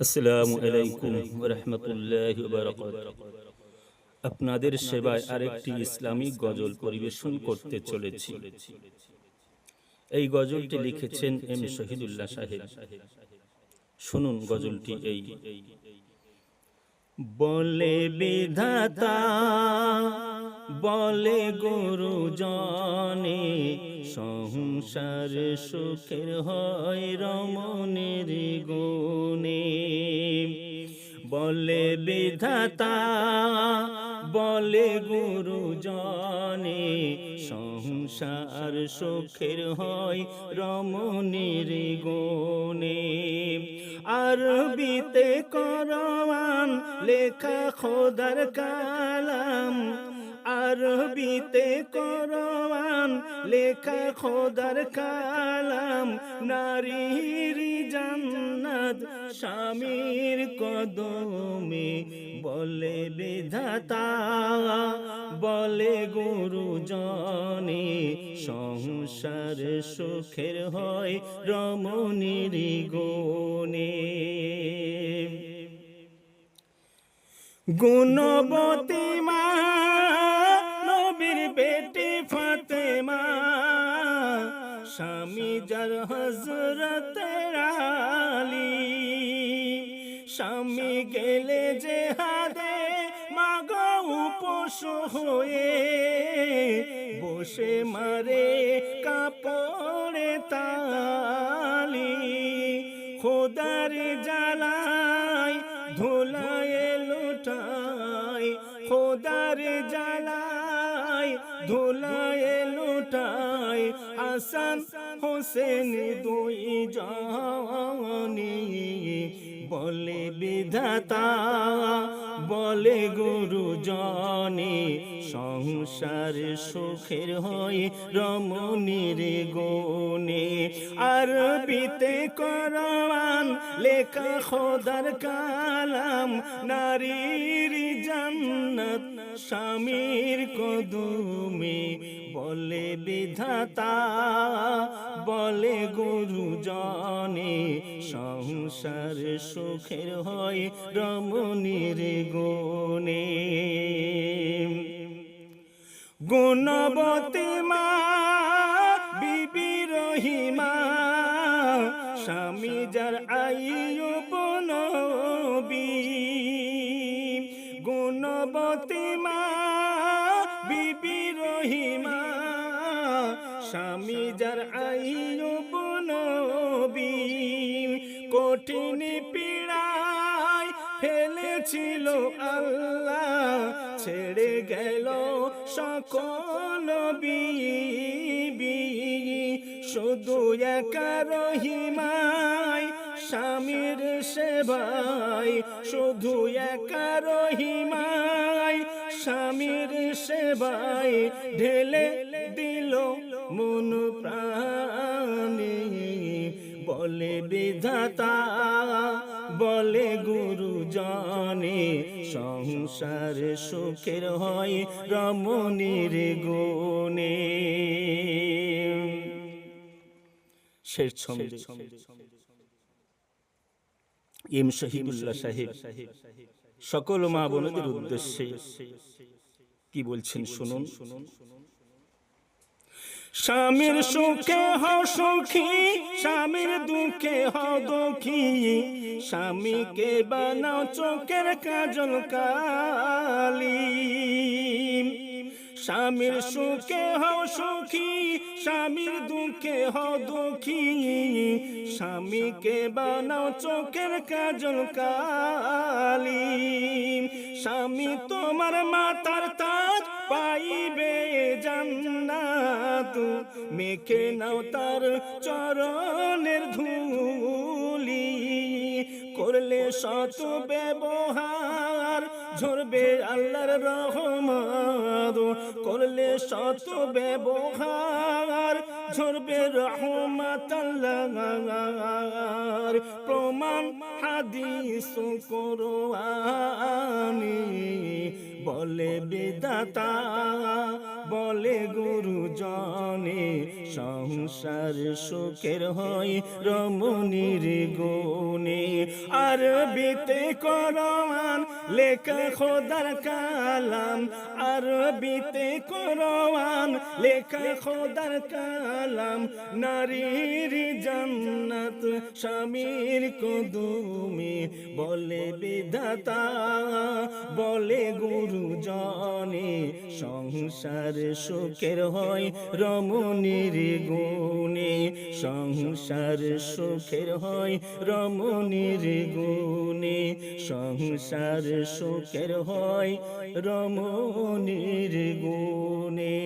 আসসালামু আলাইকুম রহমতুল্লাহ আপনাদের সেবায় আরেকটি ইসলামিক গজল পরিবেশন করতে চলেছি। এই গজলটি লিখেছেন এম শহীদুল্লাহ সাহেব। শুনুন গজলটি এই। বলে বিধাতা বলে গুরু জনে, সংসার সুখের হয় রমণের গুণে। বলে বিধাতা, বলে গুরু জনে, সংসার সুখের হয় রমণীর গুণে। আরবিতে করওয়ান, লেখা খোদার কালাম আরবিতে করওয়ান লেখা খোদার কালাম, নারীর জান্নাত স্বামীর কদমে বলে বিধাতা, বলে গুরু জনে সংসার সুখের হয় রমণীর গুণে। গুণবতী স্বামী যার হজরত স্বামী গেলে যে হাদে মাগ উপোস হয়ে। বসে মারে কাপড়ে তালি। খোদার জ্বালায়, ধুলায় লুটায়। খোদার জ্বালায় ধুলায় লুটায় হাসান হোসেন দুই জানি বলে বিধাতা, বলে গুরু জনে সংসার সুখের হয় রমণীর গুণে। আরবিতে করওয়ান লেখা খোদার কালাম জান্নাত স্বামীর কদমে বলে বিধাতা, বলে গুরু জনে সংসার সুখের হয় রমণীর গুণে। গুণবতী মা, বিবি রহিমা, স্বামী যার আইয়ুব যার আইয়ুব নবী কঠিন পীড়ায় ফেলেছিল আল্লাহ, ছেড়ে গেল সকল বিবি। শুধু একা রহিমায়, স্বামীর সেবাই শুধু একা রহিমায়, স্বামীর সেবাই ঢেলে বিধাতা বলে গুরু জনে সংসার সুখের হয় রমণীর গুণে। শহীদুল্লাহ সাহেব, সকল মা বোনদের উদ্দেশ্যে কি বলছেন শুনুন শুনুন শুনুন। স্বামীর সুখে হ সুখী স্বামীর দুঃখে হ দুঃখী। স্বামীকে বানাও চোখের কাজল কালী। স্বামীর সুখে হও সুখী স্বামীর দুঃখে হও দুঃখী। স্বামীকে বানাও চোখের কাজল কালি স্বামী তোমার মাতার তাজ পাইবে জান্নাত। মেখে নাও তার চরণের ধুলি। করলে শত ব্যবহার। ঝরবে আল্লাহর রহমত করলে শত ব্যবহার ঝরবে রহমত আল্লাহর প্রমাণ হাদিস কোরআনি বলে বিদাতা বলে গুরু জনে সংসার সুখের হয় রমণীর গুণে। আর বিতে করমান লেখা খোদার কালাম আর বিতে করমান লেখা খোদার কালাম। নারীর জান্নাত স্বামীর কদুমে বলে বিধাতা, বলে গুরুজনে সংসার সুখের হয় রমণীর গুণে। সংসার সুখের হয় রমণীর গুণে। সংসার সুখের হয় রমণীর গুণে।